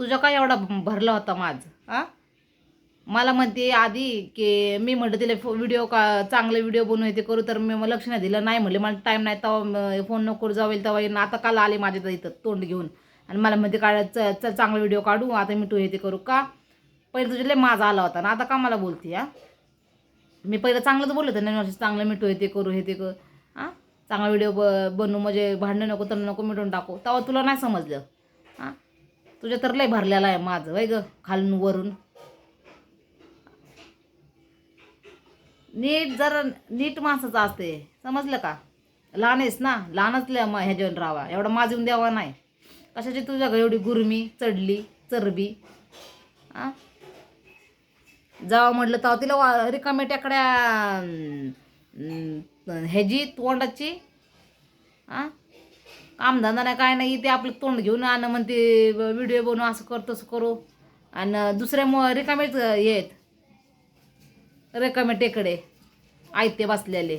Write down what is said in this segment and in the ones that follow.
तुझा काय एवढा भरला होता माझ आ मला म्हणते आधी की मी म्हटलं तिला व्हिडिओ का चांगले व्हिडिओ बनवू ते करू तर मी मग लक्ष नाही दिलं. नाही म्हणले मला टाईम नाही तेव्हा फोन नको जाऊ येईल तेव्हा येईन आता काल आले माझ्या इथं तोंड घेऊन. आणि मला म्हणते काढ च चांगला व्हिडिओ काढू आता मी तू हे ते करू का? पहिले तुझ्या माझा आला होता ना आता का मला बोलते हा? मी पहिलं चांगलंच बोलत होतं नाही चांगलं मिठू हे ते करू हे ते करू. हां? चांगला व्हिडिओ ब बनवू म्हणजे भांडणं नको तर नको मिटून टाकू. तेव्हा तुला नाही समजलं हां? तुझ्या तर लय भरलेला आहे माझं वय ग खालून वरून. नीट जरा नीट माणसाचं असते समजलं का? लहान आहेस ना लहानच ल- मग ह्याच्यावर राहावा एवढा माजून द्यावा नाही. कशाची तुझ्या घरी एवढी गुरमी चढली चरबी? हां जावं म्हटलं तेव्हा तिला वा रिकाम्या टेकड्या ह्याची तोंडाची हां कामधंदा नाही काय नाही ते आपलं तोंड घेऊन आणि म्हणते व्हिडिओ बनवू असं कर तसं करू. आणि दुसऱ्या मग रिकामेच येत रिकामे टेकडे आयते बसलेले.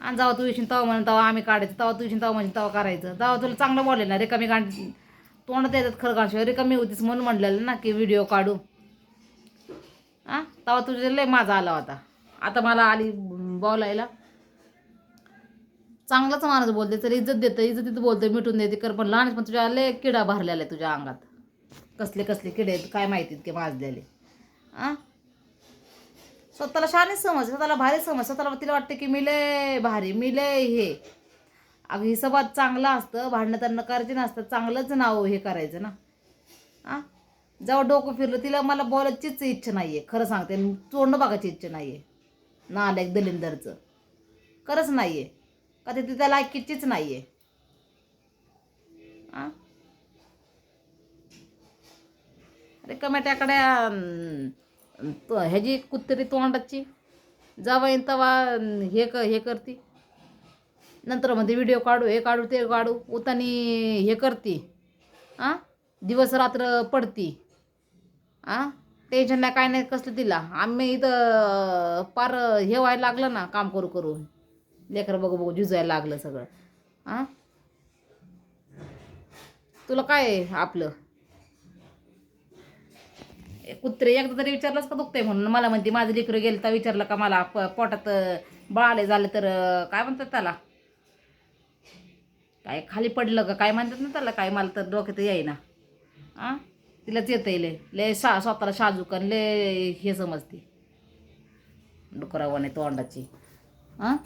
आणि जेव्हा तू येशील तेव्हा म्हणून तेव्हा आम्ही काढायचं तेव्हा तू येशील तेव्हा म्हणजे तेव्हा करायचं. तेव्हा तुला चांगलं बोलले ना रिकामी गाण तोंडात येतात खरं गाणशिवाय रिकामी होतीस म्हणून म्हणलेलं ना की व्हिडिओ काढू. हां तेव्हा तुझे लय माझा आला होता. आता मला आली बोलायला. चांगलाच माणूस बोलते तर इज्जत देतं इज्जतीत बोलते मिटून देते कर पण लहान पण तुझ्या लय किडा भरलेला आहे तुझ्या अंगात. कसले कसले किडे आहेत काय माहिती की माजलेले. आ? स्वतःला शानेच समज स्वतःला भारी समज स्वतःला तिला वाटते की मिले भारी मिले हे. अगं हिशोबात चांगलं असतं भांडणं तर करायचे नसतं चांगलंच नाव हे करायचं ना. आ? जेव्हा डोकं फिरलं तिला मला बोलायचीच इच्छा नाही आहे खरं सांगते तोंड बघायची इच्छा नाही आहे ना आलं एक दलिंदरचं. खरंच नाही आहे कधी तिथं लायकीचीच नाही आहे अरे कमेट्याकडे ह्याची कुत्री तोंडाची. जावा येईन तवा हे क हे करती. नंतर मध्ये व्हिडिओ काढू हे काढू ते काढू. उतानी हे करती. आ? दिवस रात्र पडती. आ? टेन्शन नाही काय नाही कसलं तिला. आम्ही इथं पार हे व्हायला लागलं ना काम करू करून लेकरं बघू बघू झुजायला लागलं सगळं. आ? तुला काय आपलं? कुत्रे एकदा तरी विचारलंच का दुखतंय म्हणून? मला म्हणते माझं लेकरं गेलं तर विचारलं का मला? प पोटात अं, बाळ आले झालं तर काय म्हणतात त्याला? काय खाली पडलं का? काय म्हणतात ना त्याला? काय मला तर डोक्यात येईना. आ? तिलाच येतं येईल लय शा स्वतःला शाजूक आणि लय हे समजते. डुकरावाने तोंडाची. हां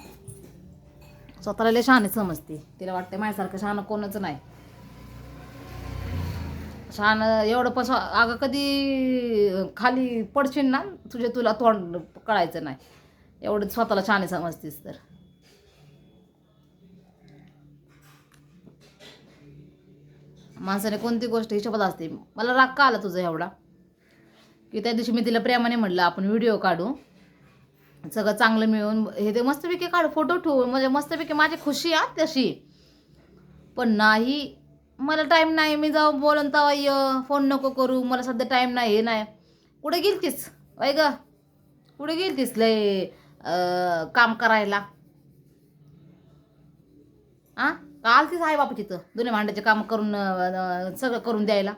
स्वतःला लय शहाणे समजते. तिला वाटते माझ्यासारखं शहाणं कोणच नाही. छान एवढं पस अगं कधी खाली पडशील ना तुझे तुला तोंड कळायचं नाही. एवढं स्वतःला छान समजतीस तर. माणसाने कोणती गोष्ट हिशोबात असते? मला राग का आला तुझा एवढा? की त्या दिवशी मी तिला प्रेमाने म्हटलं आपण व्हिडिओ काढू. सगळं चांगलं मिळून हे ते मस्तपैकी काढू फोटो ठेवू म्हणजे मस्तपैकी माझी खुशी आहे तशी. पण नाही मला टाईम नाही मी जाऊ बोलून तवा ये फोन नको करू मला सध्या टाईम नाही हे नाही. कुठे गेलतीस? वय ग? कुठे गेलतीस लय काम करायला? आ? का आलतीस आहे बापा तिथं दोन्ही भांड्याचे काम करून सगळं करून द्यायला?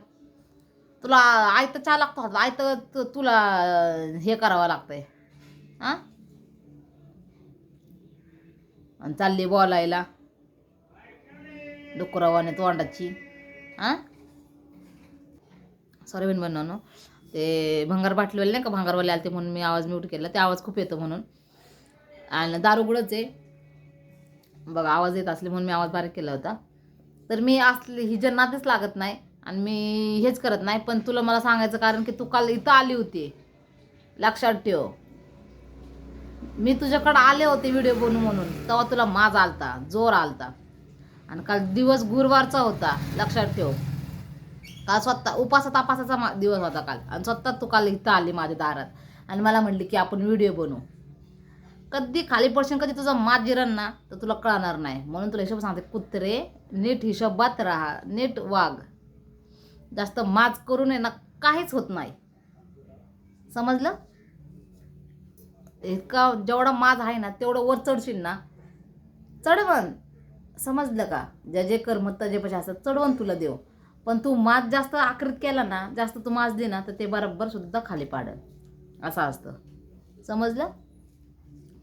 तुला आयतं चहा लागतो हात आयतं तुला हे करावं लागतंय. हां आणि चालली बोलायला. डुकरावाने तोंडाची. हां सॉरी बेन बनवणं ते भंगार बाटलीवाले नाही का? भंगारवाले आले ते म्हणून मी आवाज म्यूट केला. ते आवाज खूप येतो म्हणून. आणि दारुगुडच आहे. बघा आवाज येत असले म्हणून मी आवाज बारीक केला होता. तर मी असले ही जन्नातच लागत नाही आणि मी हेच करत नाही पण तुला मला सांगायचं कारण की तू काल इथं आली होती. लक्षात ठेव. मी तुझ्याकडं आले होते व्हिडिओ बनू म्हणून. तेव्हा तुला माज आलता जोर आलता. आणि काल दिवस गुरुवारचा होता लक्षात ठेव. काल स्वतः उपासा तापासाचा दिवस होता काल. आणि स्वतः तू काल इथं आली माझ्या दारात. आणि मला म्हणली की आपण व्हिडिओ बनवू. कधी खाली पडशील कधी तुझा मात जिरण ना तर तुला कळणार नाही. म्हणून तुला हिशोब सांगते कुत्रे नीट हिशोबात राहा नीट वाघ जास्त माज करू नये ना काहीच होत नाही. समजलं? का जेवढा माज आहे ना तेवढं वर चढशील ना. चढवण. समजलं का? ज्या जे कर्म तजे पशा असतात चढवण तुला देव पण तू माज जास्त आकृत केला ना जास्त तू माजली ना तर ते बरोबर सुद्धा खाली पाडल. असं असतं. समजलं?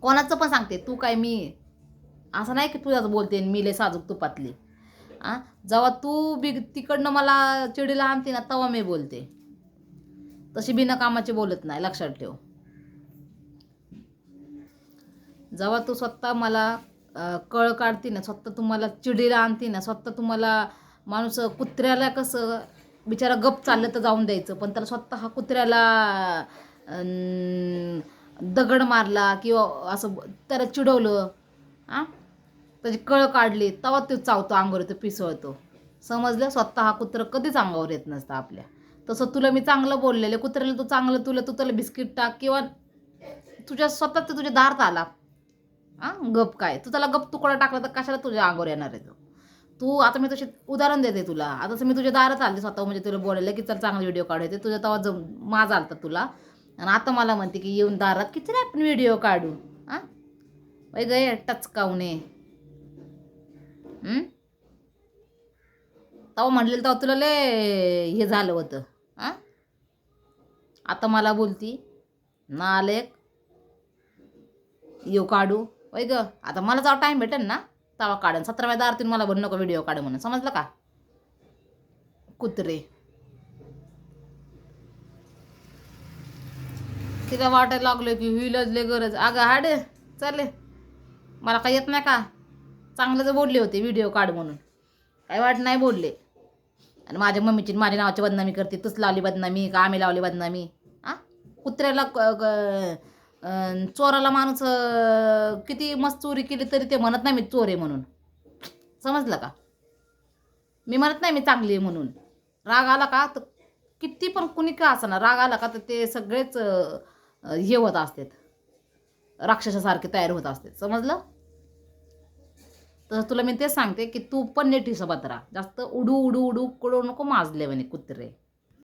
कोणाचं पण सांगते तू काय मी असं नाही की तुझ्याच बोलते आणि मी लय साजूक तुपातली. आ? जेव्हा तू बी तिकडनं मला चिडीला आणते ना तेव्हा मी बोलते. तशी बिना कामाची बोलत नाही लक्षात ठेव. जेव्हा तू स्वतः मला कळ काढते ना स्वतः तुम्हाला चिडीला आणती ना स्वतः तुम्हाला माणूस कुत्र्याला कसं बिचारा गप चाललं तर जाऊन द्यायचं पण त्याला स्वतः हा कुत्र्याला दगड मारला किंवा असं त्याला चिडवलं आ? त्याची कळ काढली तेव्हा तो चावतो अंगावर येतो पिसळतो. समजलं? स्वतः हा कुत्र कधीच अंगावर येत नसतं आपल्या. तसं तुला मी चांगलं बोललेलं कुत्र्याला तू चांगलं तुला तू त्याला बिस्किट टाक किंवा तुझ्या स्वतः तुझ्या दारात आला. आ गप काय? तू त्याला गप तुकडा टाकला तर कशाला तुझ्या अंगावर येणार आहे तो? तू आता मी तशी उदाहरण देते तुला. आता तसं मी तुझ्या दारात आले स्वतः म्हणजे तुला बोलायला की चल चांगले व्हिडिओ काढायचे तुझ्या तेव्हा जम माझा आलता तुला. आणि आता मला म्हणते की येऊन दारात किती रे आपण व्हिडिओ काढू. हां? वै गे टचकावणे तेव्हा म्हणलेलं तेव्हा तुला लय हे झालं होतं. हां? आता मला बोलती ना आले येऊ काढू. वय ग आता मला जेव्हा टाईम भेटेल ना तेव्हा काढेन. सतराव्या दारतीन मला बनू नको व्हिडिओ काढ म्हणून. समजलं का? कुत्रे. तिला वाटायला लागलं की होईलच लय गरज. अगं हाडे चालले. मला काही येत नाही का? चांगलंच बोलले होते व्हिडिओ काढ म्हणून. काही वाट नाही बोलले. आणि माझ्या मम्मीची माझ्या नावाची बदनामी करते. तूच लावली बदनामी का आम्ही लावली बदनामी? आ? कुत्र्याला क- चोराला माणूस किती मस्त चोरी केली तरी ते म्हणत नाही मी चोर आहे म्हणून. समजलं का? मी म्हणत नाही मी चांगली आहे म्हणून. राग आला का तर किती पण कुणी का ना राग आला का तर ते सगळेच हे होत असतात. राक्षसासारखे तयार होत असतात. समजलं? तर तुला मी तेच सांगते की तू पण नीट हिशोबात राहा. जास्त उडू उडू उडू कळू नको माजले म्हणे कुत्रे.